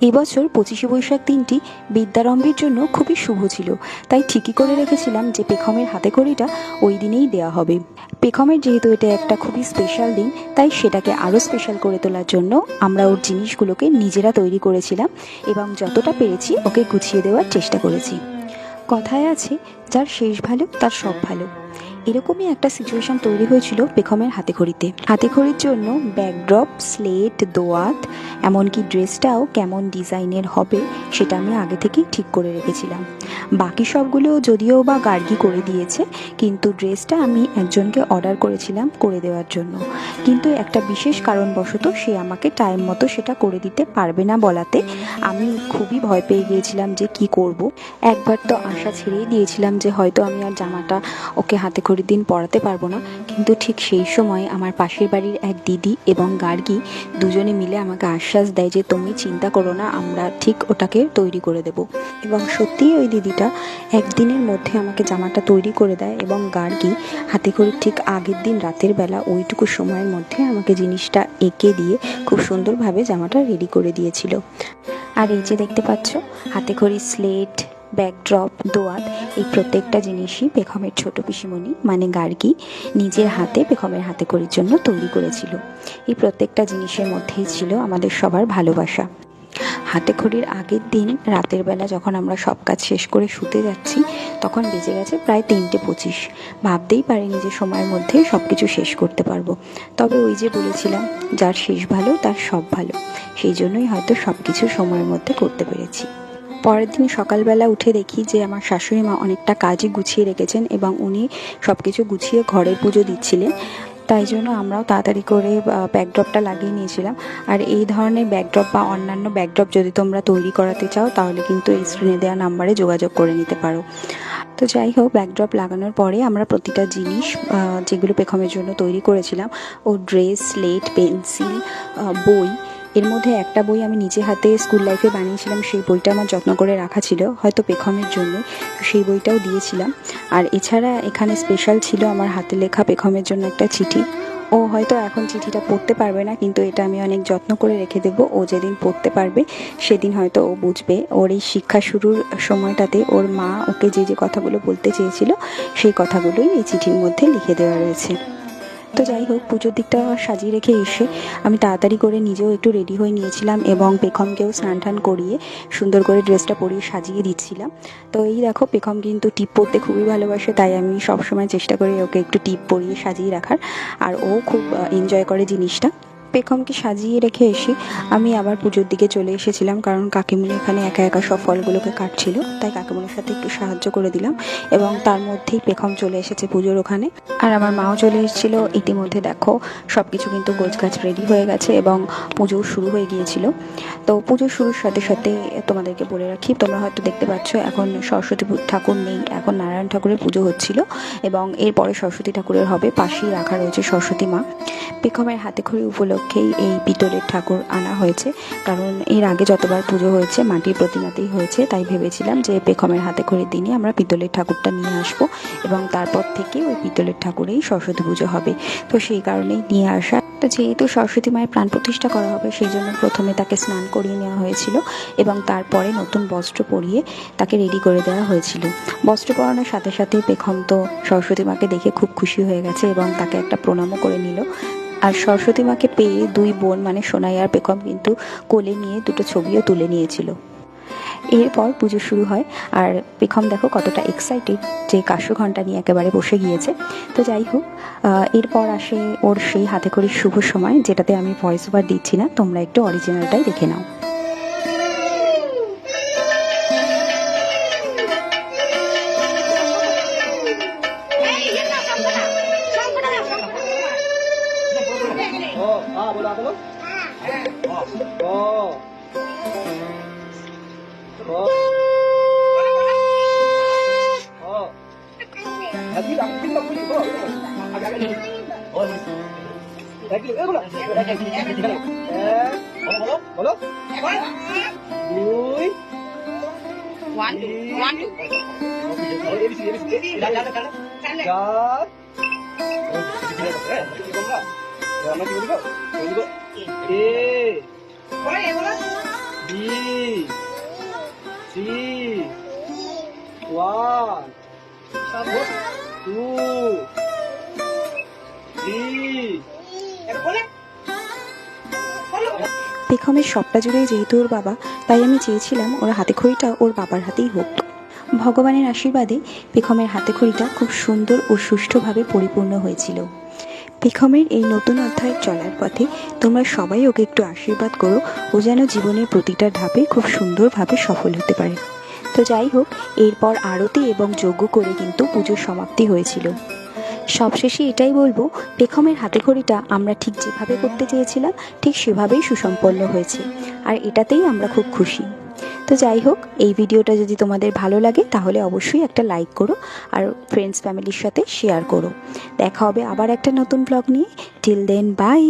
এবছর পঁচিশে বৈশাখ দিনটি বিদ্যারম্ভের জন্য খুবই শুভ ছিল। তাই ঠিকই করে রেখেছিলাম যে পেখমের হাতে খড়িটা ওই দিনেই দেওয়া হবে। পেখমের যেহেতু এটা একটা খুবই স্পেশাল দিন, তাই সেটাকে আরও স্পেশাল করে তোলার জন্য আমরা ওর জিনিসগুলোকে নিজেরা তৈরি করেছিলাম এবং যতটা পেরেছি ওকে গুছিয়ে দেওয়ার চেষ্টা করেছি। কথায় আছে, যার শেষ ভালো, তার সব ভালো। এরকমই একটা সিচুয়েশন তৈরি হয়েছিল পেখমের হাতে খড়িতে হাতে খড়ির জন্য ব্যাকড্রপ স্লেট দোয়াত, এমনকি ড্রেসটাও কেমন ডিজাইনের হবে সেটা আমি আগে থেকেই ঠিক করে রেখেছিলাম। বাকি সবগুলো যদিও বা গার্গি করে দিয়েছে, কিন্তু ড্রেসটা আমি একজনকে অর্ডার করেছিলাম করে দেওয়ার জন্য। কিন্তু একটা বিশেষ কারণবশত সে আমাকে টাইম মতো সেটা করে দিতে পারবে না বলাতে আমি খুবই ভয় পেয়ে গিয়েছিলাম যে কি করব। একবার তো আশা ছেড়েই দিয়েছিলাম যে হয়তো আমি আর জামাটা ওকে হাতে খড়ির দিন পরাতে পারব না, কিন্তু ঠিক সেই সময় আমার পাশের বাড়ির এক দিদি এবং গার্গি দুজনে মিলে আমাকে আশ্বাস দেয় যে তুমি চিন্তা করো না, আমরা ঠিক ওটাকে তৈরি করে দেব। এবং সত্যিই ওই দিদিটা একদিনের মধ্যে আমাকে জামাটা তৈরি করে দেয় এবং গার্গি হাতে করে ঠিক আগের দিন রাতের বেলা ওইটুকু সময়ের মধ্যে আমাকে জিনিসটা এঁকে দিয়ে খুব সুন্দরভাবে জামাটা রেডি করে দিয়েছিল। আর এই যে দেখতে পাচ্ছ, হাতে খড়ি স্লেট ব্যাকড্রপ, দোয়াত, এই প্রত্যেকটা জিনিসই পেখমের ছোট পিসিমণি মানে গার্গি, নিজের হাতে, পেখমের হাতে করির জন্য তৈরি করেছিল। এই প্রত্যেকটা জিনিসের মধ্যেই ছিল আমাদের সবার ভালোবাসা। হাতে খড়ির আগের দিন, রাতের বেলা যখন আমরা সব কাজ শেষ করে শুতে যাচ্ছি, তখন বেজে গেছে প্রায় তিনটে পঁচিশ। ভাবতেই পারিনি যে সময়ের মধ্যে সব কিছু শেষ করতে পারব। তবে ওই যে বলেছিলাম, যার শেষ ভালো, তার সব ভালো। সেই জন্যই হয়তো সব কিছু সময়ের মধ্যে করতে পেরেছি। পরের দিন সকালবেলা উঠে দেখি যে আমার শাশুড়ি মা অনেকটা কাজই গুছিয়ে রেখেছেন এবং উনি সব কিছু গুছিয়ে ঘরের পুজো দিচ্ছিলেন। তাই জন্য আমরাও তাড়াতাড়ি করে ব্যাকড্রপটা লাগিয়ে নিয়েছিলাম। আর এই ধরনের ব্যাকড্রপ বা অন্যান্য ব্যাকড্রপ যদি তোমরা তৈরি করাতে চাও, তাহলে কিন্তু এই স্ক্রিনে দেওয়া নাম্বারে যোগাযোগ করে নিতে পারো। তো যাই হোক ব্যাকড্রপ লাগানোর পরে আমরা প্রতিটা জিনিস যেগুলো পেখমের জন্য তৈরি করেছিলাম, ও ড্রেস স্লেট পেন্সিল বই এর মধ্যে একটা বই আমি নিজে হাতে স্কুল লাইফে বানিয়েছিলাম, সেই বইটা আমার যত্ন করে রাখা ছিল, হয়তো পেখমের জন্য। সেই বইটাও দিয়েছিলাম। আর এছাড়া এখানে স্পেশাল ছিল আমার হাতে লেখা পেখমের জন্য একটা চিঠি। ও হয়তো এখন চিঠিটা পড়তে পারবে না, কিন্তু এটা আমি অনেক যত্ন করে রেখে দেবো। ও যেদিন পড়তে পারবে, সেদিন হয়তো ও বুঝবে। ওর এই শিক্ষা শুরুর সময়টাতে ওর মা ওকে যে যে কথাগুলো বলতে চেয়েছিল, সেই কথাগুলোই এই চিঠির মধ্যে লিখে দেওয়া রয়েছে। তো যাই হোক, পুজোর দিকটা সাজিয়ে রেখে এসে আমি তাড়াতাড়ি করে নিজেও একটু রেডি হয়ে নিয়েছিলাম এবং পেখমকেও স্নান টান করিয়ে সুন্দর করে ড্রেসটা পরিয়ে সাজিয়ে দিচ্ছিলাম। তো এই দেখো, পেখম কিন্তু টিপ পরতে খুবই ভালোবাসে, তাই আমি সবসময় চেষ্টা করি ওকে একটু টিপ পরিয়ে সাজিয়ে রাখার। আর ও খুব এনজয় করে জিনিসটা। পেখমকে সাজিয়ে রেখে এসে আমি আবার পুজোর দিকে চলে এসেছিলাম, কারণ কাকিমুনি এখানে একা একা সব ফলগুলোকে কাটছিল, তাই কাকিমুনির সাথে একটু সাহায্য করে দিলাম এবং তার মধ্যেই পেখম চলে এসেছে পুজোর ওখানে। আর আমার মাও চলে এসেছিল, ইতিমধ্যে দেখো সব কিছু কিন্তু গোছগাছ রেডি হয়ে গেছে এবং পুজো শুরু হয়ে গিয়েছিল। তো পুজো শুরুর সাথে সাথে তোমাদেরকে বলে রাখি, তোমরা হয়তো দেখতে পাচ্ছ এখন সরস্বতী ঠাকুর নেই, এখন নারায়ণ ঠাকুরের পুজো হচ্ছিল এবং এরপরে সরস্বতী ঠাকুরের হবে, পাশেই রাখা রয়েছে সরস্বতী মা। পেখমের হাতে খড়ি উপলক্ষেই এই পিতলের ঠাকুর আনা হয়েছে। কারণ এর আগে যতবার পুজো হয়েছে, মাটির প্রতিমাতেই হয়েছে, তাই ভেবেছিলাম যে পেখমের হাতে খড়ির দিনই আমরা পিতলের ঠাকুরটা নিয়ে আসব এবং তারপর থেকে ওই পিতলের ঠাকুরেই সরস্বতী পুজো হবে। তো সেই কারণেই নিয়ে আসা। তো যেহেতু সরস্বতী মায়ের প্রাণ প্রতিষ্ঠা করা হবে, সেই জন্য প্রথমে তাকে স্নান করিয়ে নেওয়া হয়েছিল এবং তারপরে নতুন বস্ত্র পরিয়ে তাকে রেডি করে দেওয়া হয়েছিল। বস্ত্র পরানোর সাথে সাথে পেখম তো সরস্বতী মাকে দেখে খুব খুশি হয়ে গেছে এবং তাকে একটা প্রণামও করে নিল। আর সরস্বতী মাকে পেয়ে দুই বোন মানে সোনাই আর পেখম, কিন্তু কোলে নিয়ে দুটো ছবিও তুলে নিয়েছিল। এরপর পুজো শুরু হয়, আর পেখম দেখো কতটা এক্সাইটেড যে কাশো ঘণ্টা নিয়ে একেবারে বসে গিয়েছে। তো যাই হোক এরপর আসে ওর সেই হাতে করে শুভ সময়, যেটাতে আমি ভয়েস ওভার দিচ্ছি না, তোমরা একটু অরিজিনালটাই দেখে নাও। cô cô cô lagi lang kita pun ko agak ini oh lagi eh boleh lagi eh boleh boleh boleh Uy. One, two, one, two. Oh, ini sini, ini sini. Jalan, jalan, jalan. Jalan. Jalan. Jalan. Jalan. Jalan. Jalan. পেখমের সবটা জুড়েই যেহেতু ওর বাবা তাই আমি চেয়েছিলাম ওর হাতে খড়িটা ওর বাবার হাতেই হোক। ভগবানের আশীর্বাদে পেখমের হাতে খড়িটা খুব সুন্দর ও সুষ্ঠুভাবে পরিপূর্ণ হয়েছিল। পেখমের এই নতুন অধ্যায় চলার পথে তোমরা সবাই ওকে একটু আশীর্বাদ করো, ও যেন জীবনের প্রতিটা ধাপে খুব সুন্দরভাবে সফল হতে পারে। তো যাই হোক, এরপর আরতি এবং যজ্ঞ করে কিন্তু পুজোর সমাপ্তি হয়েছিল। সবশেষে এটাই বলব, পেখমের হাতে খড়িটা আমরা ঠিক যেভাবে করতে চেয়েছিলাম, ঠিক সেভাবেই সুসম্পন্ন হয়েছে। আর এটাতেই আমরা খুব খুশি। তো যাই হোক, এই ভিডিওটা যদি তোমাদের ভালো লাগে, তাহলে অবশ্যই একটা লাইক করো আর ফ্রেন্ডস ফ্যামিলির সাথে শেয়ার করো। দেখা হবে আবার একটা নতুন ব্লগ নিয়ে। Till then by